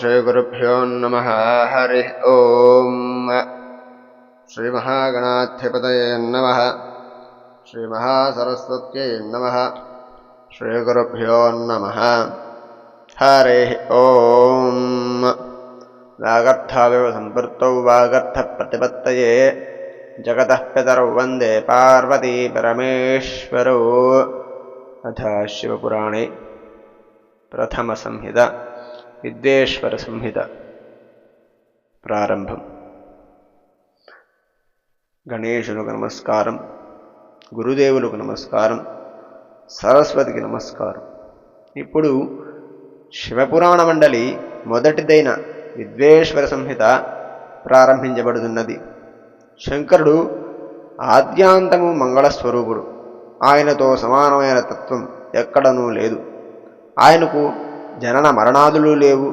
श्रीगुरुभ्यो नमः। हरिः ॐ श्रीमहागणाधिपतये नमः। श्रीमहासरस्वत्यै नमः। श्रीगुरुभ्यो नमः। हरिः ॐ वागर्थाविव सम्पृक्तौ वागर्थप्रतिपत्तये जगतः पितरौ वन्दे पार्वतीपरमेश्वरौ अथ शिवपुराणे प्रथमसंहिता। విద్వేశ్వర సంహిత ప్రారంభం. గణేశులకు నమస్కారం గురుదేవులకు నమస్కారం సరస్వతికి నమస్కారం. ఇప్పుడు శివపురాణ మండలి మొదటిదైన విద్వేశ్వర సంహిత ప్రారంభించబడుతున్నది. శంకరుడు ఆద్యాంతము మంగళస్వరూపుడు. ఆయనతో సమానమైన తత్వం ఎక్కడనూ లేదు. ఆయనకు జనన మరణాదులు లేవు.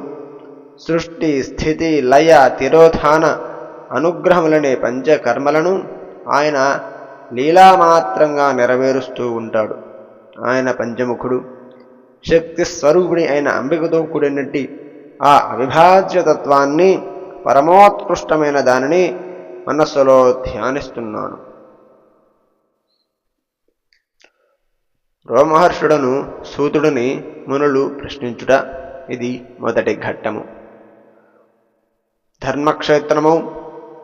సృష్టి స్థితి లయ తిరోధాన అనుగ్రహములనే పంచకర్మలను ఆయన లీలామాత్రంగా నెరవేరుస్తూ ఉంటాడు. ఆయన పంచముఖుడు శక్తి స్వరూపుడి అయిన అంబికతో కూడినట్టి ఆ అవిభాజ్య తత్వాన్ని పరమోత్కృష్టమైన దానిని మనస్సులో ధ్యానిస్తున్నాను. రోమహర్షుడను సూతుడిని మునులు ప్రశ్నించుట ఇది మొదటి ఘట్టము. ధర్మక్షేత్రము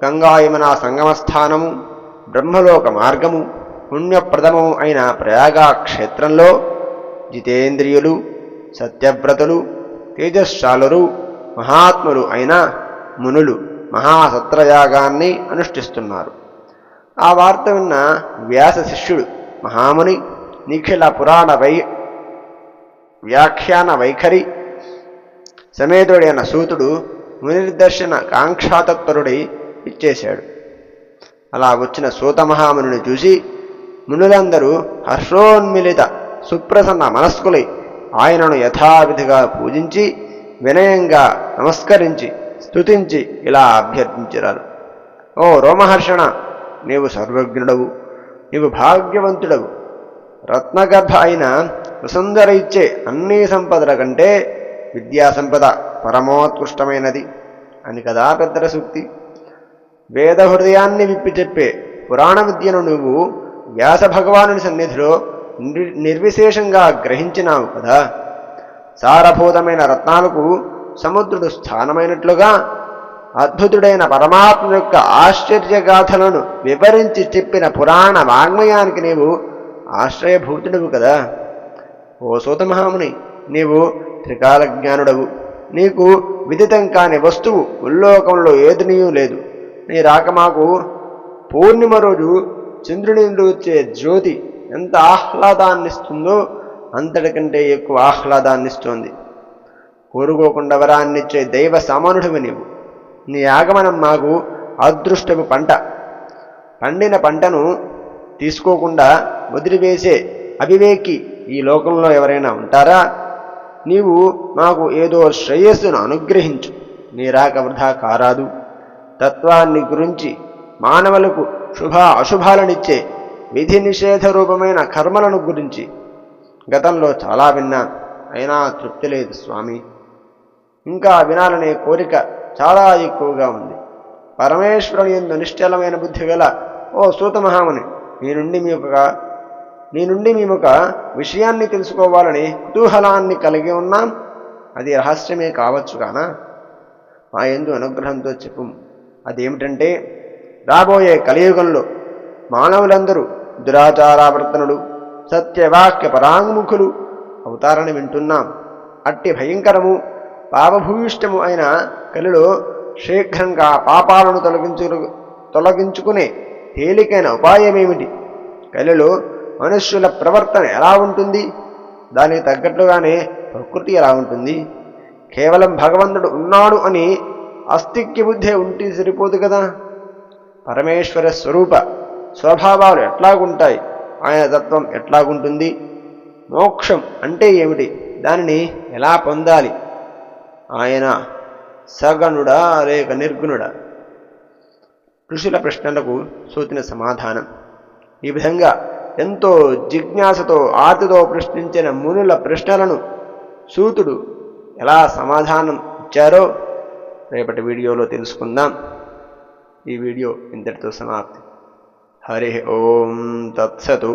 గంగాయమన సంగమస్థానము బ్రహ్మలోక మార్గము పుణ్యప్రదము అయిన ప్రయాగా క్షేత్రంలో జితేంద్రియులు సత్యవ్రతులు తేజశ్శాలురు మహాత్ములు అయిన మునులు మహాసత్రయాగాన్ని అనుష్ఠిస్తున్నారు. ఆ వార్త విన్న వ్యాస శిష్యుడు మహాముని నిఖిల పురాణ వై వ్యాఖ్యాన వైఖరి సమేతుడైన సూతుడు మునిర్దర్శన కాంక్షాతత్పరుడై ఇచ్చేశాడు అలా వచ్చిన సూతమహాముని చూసి మునులందరూ హర్షోన్మిలిత సుప్రసన్న మనస్కులై ఆయనను యథావిధిగా పూజించి వినయంగా నమస్కరించి స్తుతించి ఇలా అభ్యర్థించిరారు ఓ రోమహర్షణ నీవు సర్వజ్ఞుడవు నీవు భాగ్యవంతుడవు రత్నగర్భ అయిన వసుంధర ఇచ్చే అన్ని సంపదల కంటే విద్యా సంపద పరమోత్కృష్టమైనది అని కదా పెద్దల సూక్తి. వేద హృదయాన్ని విప్పి చెప్పే పురాణ విద్యను నువ్వు వ్యాస భగవానుని సన్నిధిలో నిర్విశేషంగా గ్రహించినావు కదా. సారభూతమైన రత్నాలకు సముద్రుడు స్థానమైనట్లుగా అద్భుతుడైన పరమాత్మ యొక్క ఆశ్చర్యగాథలను వివరించి చెప్పిన పురాణ వాంగ్మయానికి నీవు ఆశ్రయభూతుడవు కదా. ఓ సూతమహాముని నీవు త్రికాల జ్ఞానుడవు నీకు విదితం కాని వస్తువు ఉల్లోకంలో ఏదినీయూ లేదు. నీ రాక మాకు పూర్ణిమ రోజు చంద్రుని వచ్చే జ్యోతి ఎంత ఆహ్లాదాన్నిస్తుందో అంతటికంటే ఎక్కువ ఆహ్లాదాన్నిస్తోంది. కోరుకోకుండా వరాన్నిచ్చే దైవ సామానుడివి నీవు. నీ ఆగమనం మాకు అదృష్టపు పంట. పండిన పంటను తీసుకోకుండా వదిలివేసే అవివేకి ఈ లోకంలో ఎవరైనా ఉంటారా? నీవు మాకు ఏదో శ్రేయస్సును అనుగ్రహించు. నీ రాక వృధా కారాదు. తత్వాన్ని గురించి మానవులకు శుభ అశుభాలనిచ్చే విధి నిషేధ రూపమైన కర్మలను గురించి గతంలో చాలా విన్నా. అయినా తృప్తి లేదు స్వామి. ఇంకా వినాలనే కోరిక చాలా ఎక్కువగా ఉంది. పరమేశ్వరుని ఎందు నిశ్చలమైన బుద్ధి గల ఓ సూతమహాముని మీ నుండి మీ యొక్క మీ నుండి మేము ఒక విషయాన్ని తెలుసుకోవాలని కుతూహలాన్ని కలిగి ఉన్నాం. అది రహస్యమే కావచ్చు కానా మా ఎందు అనుగ్రహంతో చెప్పు. అదేమిటంటే రాబోయే కలియుగంలో మానవులందరూ దురాచారావర్తనుడు సత్యవాక్య పరాంగుముఖులు అవుతారని వింటున్నాం. అట్టి భయంకరము పాపభూయిష్టము అయిన కలిలో శీఘ్రంగా పాపాలను తొలగించు తొలగించుకునే తేలికైన ఉపాయమేమిటి కళలు మనుష్యుల ప్రవర్తన ఎలా ఉంటుంది? దానికి తగ్గట్లుగానే ప్రకృతి ఎలా ఉంటుంది? కేవలం భగవంతుడు ఉన్నాడు అని అస్తిక్య బుద్ధే ఉంటే సరిపోదు కదా? పరమేశ్వర స్వరూప స్వభావాలు ఎట్లాగుంటాయి? ఆయన తత్వం ఎట్లాగుంటుంది? మోక్షం అంటే ఏమిటి? దానిని ఎలా పొందాలి? ఆయన సగనుడా లేక నిర్గుణుడా? ఋషుల ప్రశ్నలకు సూచిన సమాధానం. ఈ విధంగా ఎంతో జిజ్ఞాసతో ఆర్తితో ప్రశ్నించిన మునుల ప్రశ్నలను సూతుడు ఎలా సమాధానం ఇచ్చారో రేపటి వీడియోలో తెలుసుకుందాం. ఈ వీడియో ఇంతటితో సమాప్తి. హరి ఓం తత్సతు.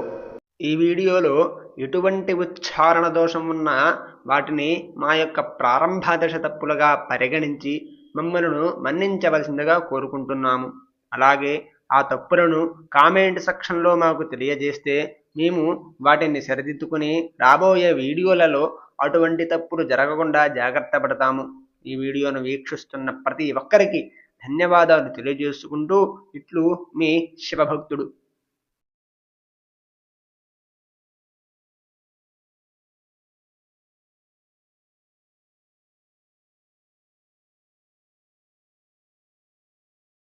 ఈ వీడియోలో ఎటువంటి ఉచ్చారణ దోషం ఉన్నా వాటిని మా యొక్క ప్రారంభ దశ తప్పులుగా పరిగణించి మమ్మలను మన్నించవలసిందిగా కోరుకుంటున్నాము. అలాగే ఆ తప్పులను కామెంట్ సెక్షన్లో మాకు తెలియజేస్తే మేము వాటిని సరిదిద్దుకుని రాబోయే వీడియోలలో అటువంటి తప్పులు జరగకుండా జాగ్రత్త పడతాము. ఈ వీడియోను వీక్షిస్తున్న ప్రతి ఒక్కరికి ధన్యవాదాలు తెలియజేసుకుంటూ ఇట్లు మీ శివభక్తుడు.